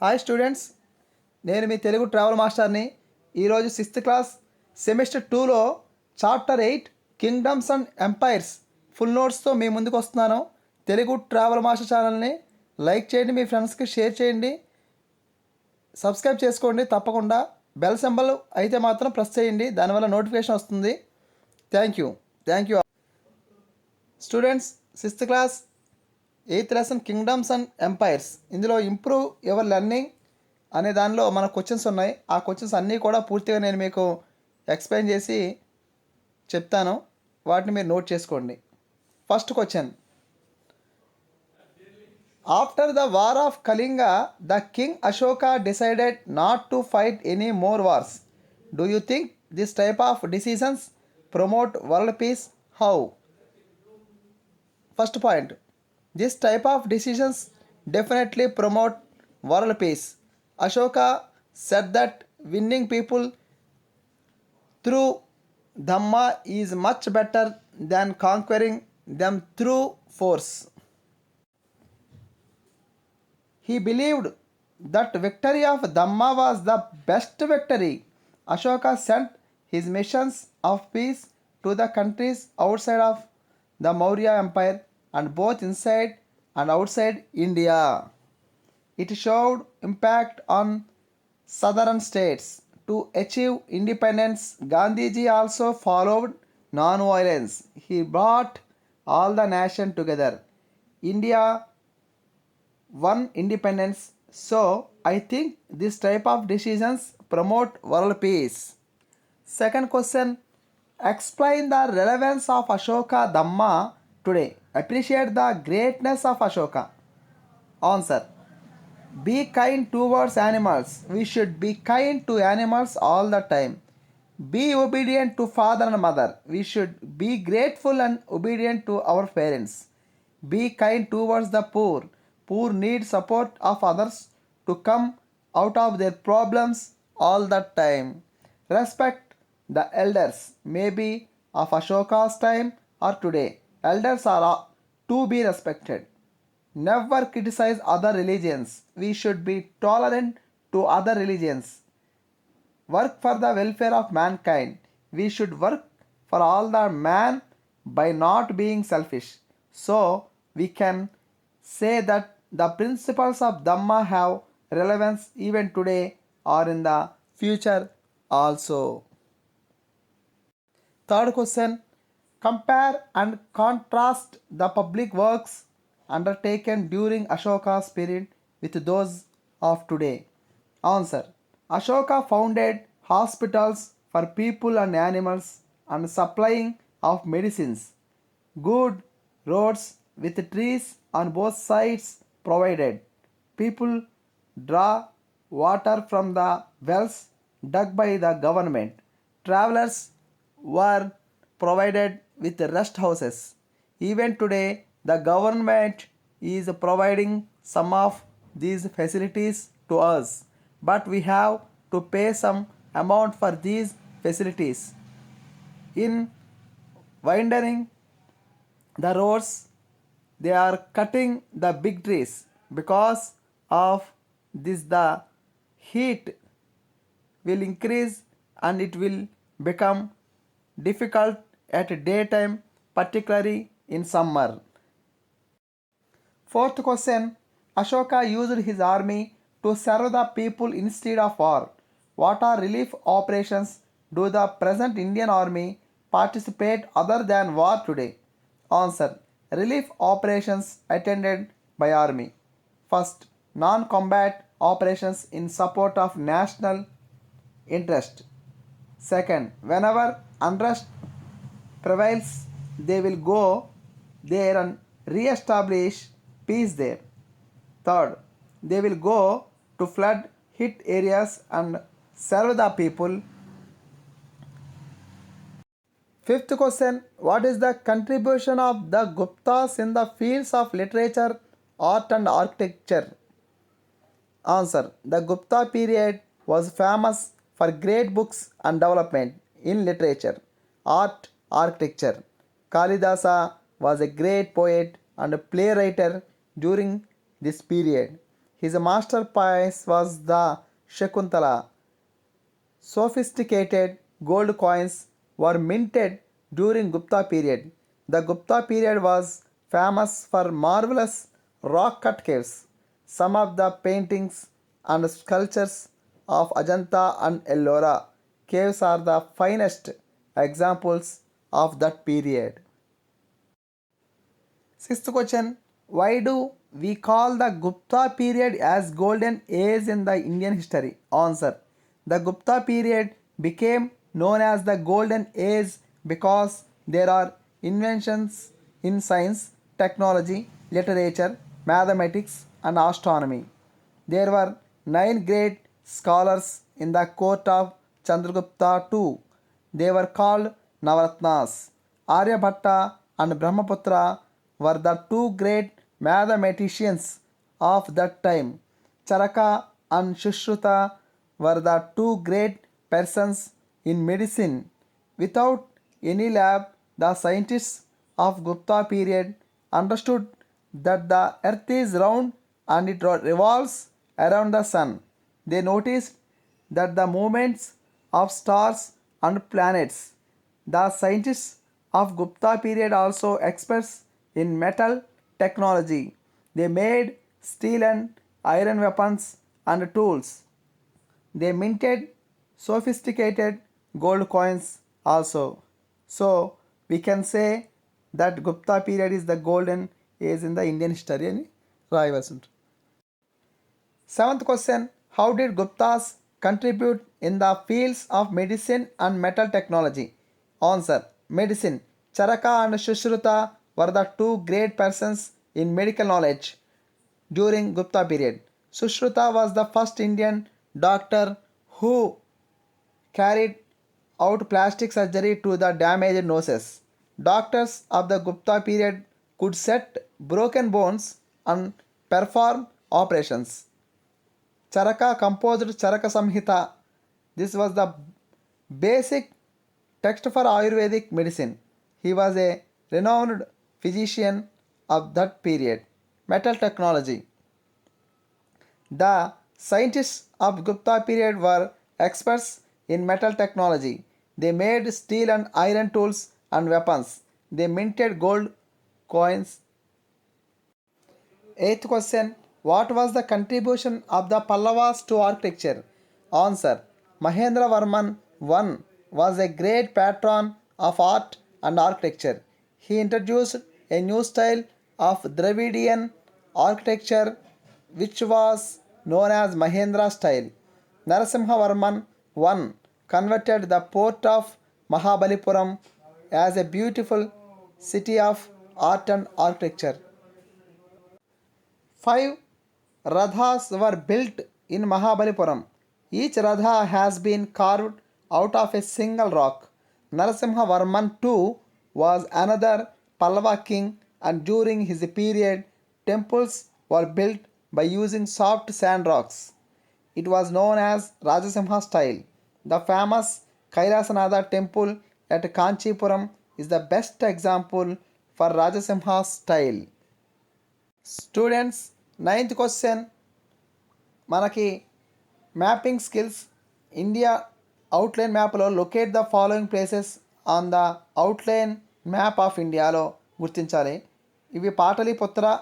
Hi students నేను మీ Telugu travel మాస్టర్ని ఈరోజు సిక్స్త్ క్లాస్ సెమిస్టర్ టూలో chapter eight kingdoms and empires full నోట్స్తో మీ ముందుకు వస్తున్నాను. తెలుగు ట్రావెల్ మాస్టర్ ఛానల్ని లైక్ చేయండి మీ ఫ్రెండ్స్కి షేర్ చేయండి. సబ్స్క్రైబ్ చేసుకోండి తప్పకుండా. బెల్ సింబల్ అయితే మాత్రం ప్రెస్ చేయండి దానివల్ల నోటిఫికేషన్ వస్తుంది. Thank you thank you students sixth class eighth lesson kingdoms and empires? ఇందులో ఇంప్రూవ్ యువర్ లెర్నింగ్ అనే దానిలో మన క్వశ్చన్స్ ఉన్నాయి. ఆ క్వశ్చన్స్ అన్నీ కూడా పూర్తిగా నేను మీకు ఎక్స్ప్లెయిన్ చేసి చెప్తాను. వాటిని మీరు నోట్ చేసుకోండి. First question. After the war of Kalinga the king Ashoka decided not to fight any more wars. Do you think this type of decisions promote world peace? How? First point. This type of decisions definitely promote world peace. Ashoka said that winning people through Dhamma is much better than conquering them through force. He believed that victory of Dhamma was the best victory. Ashoka sent his missions of peace to the countries outside of the Maurya Empire and both inside and outside India. It showed impact on southern states. To achieve independence, Gandhiji also followed non-violence. He brought all the nation together. India won independence. So I think this type of decisions promote world peace. Second question Explain the relevance of Ashoka Dhamma today. Appreciate the greatness of Ashoka. Answer Be kind towards animals. We should be kind to animals all the time. Be obedient to father and mother. We should be grateful and obedient to our parents. Be kind towards the poor. Poor need support of others to come out of their problems all the time. Respect the elders, maybe of Ashoka's time or today. Elders are to be respected. Never criticize other religions. We should be tolerant to other religions. Work for the welfare of mankind. We should work for all the man by not being selfish. So we can say that the principles of Dhamma have relevance even today or in the future also. Third question Compare and contrast the public works undertaken during Ashoka's period with those of today. Answer Ashoka founded hospitals for people and animals and supplying of medicines. Good roads with trees on both sides provided. People draw water from the wells dug by the government. Travelers were provided with rest houses. Even today, the government is providing some of these facilities to us, but we have to pay some amount for these facilities. In widening the roads, they are cutting the big trees because of this the heat will increase and it will become difficult at daytime particularly in summer. Fourth question. Ashoka used his army to serve the people instead of war. What are relief operations? Do the present indian army participate other than war today? Answer. Relief operations attended by army. First non-combat operations in support of national interest. Second whenever unrest prevails they will go there and re-establish peace there third they will go to flood hit areas and serve the people Fifth question What is the contribution of the Guptas in the fields of literature, art, and architecture? Answer The Gupta period was famous for great books and development in literature, art, architecture. Kalidasa was a great poet and a playwright during this period. His masterpiece was the Shakuntala. Sophisticated gold coins were minted during Gupta period. The Gupta period was famous for marvelous rock cut caves. Some of the paintings and sculptures of Ajanta and Ellora caves are the finest examples of that period. Sixth question Why do we call the Gupta period as golden age in the Indian history? Answer The Gupta period became known as the golden age because there are inventions in science, technology, literature, mathematics, and astronomy. There were nine great scholars in the court of Chandragupta II. They were called Navaratnas. Aryabhatta and Brahmaputra were the two great mathematicians of that time. Charaka and Shushruta were the two great persons in medicine. Without any lab, the scientists of Gupta period understood that the earth is round and it revolves around the sun. They noticed that the movements of stars and planets. The scientists of Gupta period also experts in metal technology. They made steel and iron weapons and tools. They minted sophisticated gold coins also. So we can say that Gupta period is the golden age in the Indian history అని రాయవలసి ఉంటుంది seventh question how did Gupta's contribute in the fields of medicine and metal technology Answer Medicine. Charaka and Shushruta were the two great persons in medical knowledge during Gupta period. Sushruta was the first Indian doctor who carried out plastic surgery to the damaged noses. Doctors of the Gupta period could set broken bones and perform operations. Charaka composed Charaka Samhita. This was the basic text for Ayurvedic medicine. He was a renowned physician of that period. Metal technology. The scientists of Gupta period were experts in metal technology. They made steel and iron tools and weapons. They minted gold coins. Eighth question What was the contribution of the Pallavas to architecture? Answer Mahendra Varman I was a great patron of art and architecture. He introduced a new style of Dravidian architecture which was known as Mahendra style. Narasimha Varman I converted the port of Mahabalipuram as a beautiful city of art and architecture. Five Radhas were built in Mahabalipuram. Each Radha has been carved out of a single rock. Narasimha Varman II was another Pallava king, and during his period, temples were built by using soft sand rocks. It was known as Rajasimha style. The famous Kailasanatha temple at Kanchipuram is the best example for Rajasimha style. Students ninth question మనకి mapping skills India outline మ్యాప్లో locate the following places on the outline map of ఇండియాలో గుర్తించాలి. ఇవి Pataliputra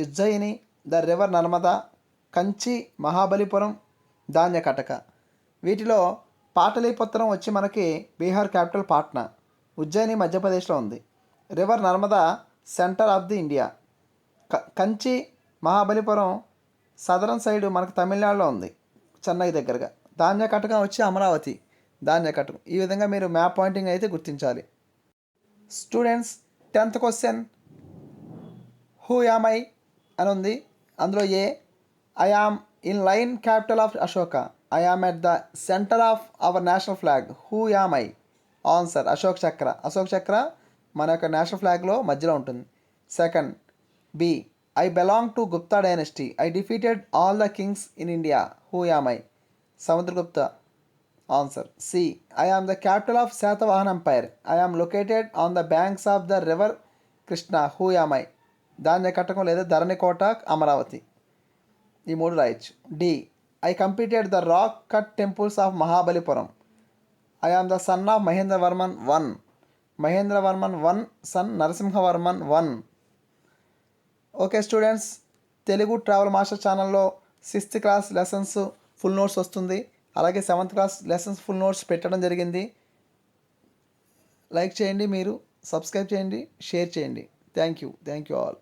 Ujjaini the river Narmada Kanchi Mahabalipuram Dhanyakataka. వీటిలో పాటలీపుత్రం వచ్చి మనకి Bihar capital Patna Ujjaini మధ్యప్రదేశ్లో ఉంది. River Narmada centre of the India క- కంచి మహాబలిపురం సదరన్ సైడ్ మనకు తమిళనాడులో ఉంది చెన్నై దగ్గరగా. ధాన్యకటకం వచ్చి అమరావతి ధాన్యకటకం ఈ విధంగా మీరు మ్యాప్ పాయింటింగ్ అయితే గుర్తించాలి. Students tenth question. Who am I అని ఉంది. అందులో A? I am in lion capital of Ashoka. I am at the centre of our national flag. Who am I? Answer Ashok Chakra. Ashok Chakra మన యొక్క national ఫ్లాగ్లో మధ్యలో ఉంటుంది. Second B I belong to Gupta dynasty. I defeated all the kings in India. Who am I? Samudragupta. C. I am the capital of of empire I I located on the banks of the river Krishna who am I I? Dhanyakattakam లేదా ధరణికోట అమరావతి. ఈ మూడు రాయొచ్చు. D. I completed the rock cut temples of Mahabalipuram I am the son of Mahendravarman one Mahendravarman one son Narasimhavarman one okay students Telugu travel master ఛానల్లో sixth class lessons full notes వస్తుంది. అలాగే seventh class lessons full notes పెట్టడం జరిగింది. Like చేయండి మీరు subscribe చేయండి share చేయండి. Thank you. Thank you all.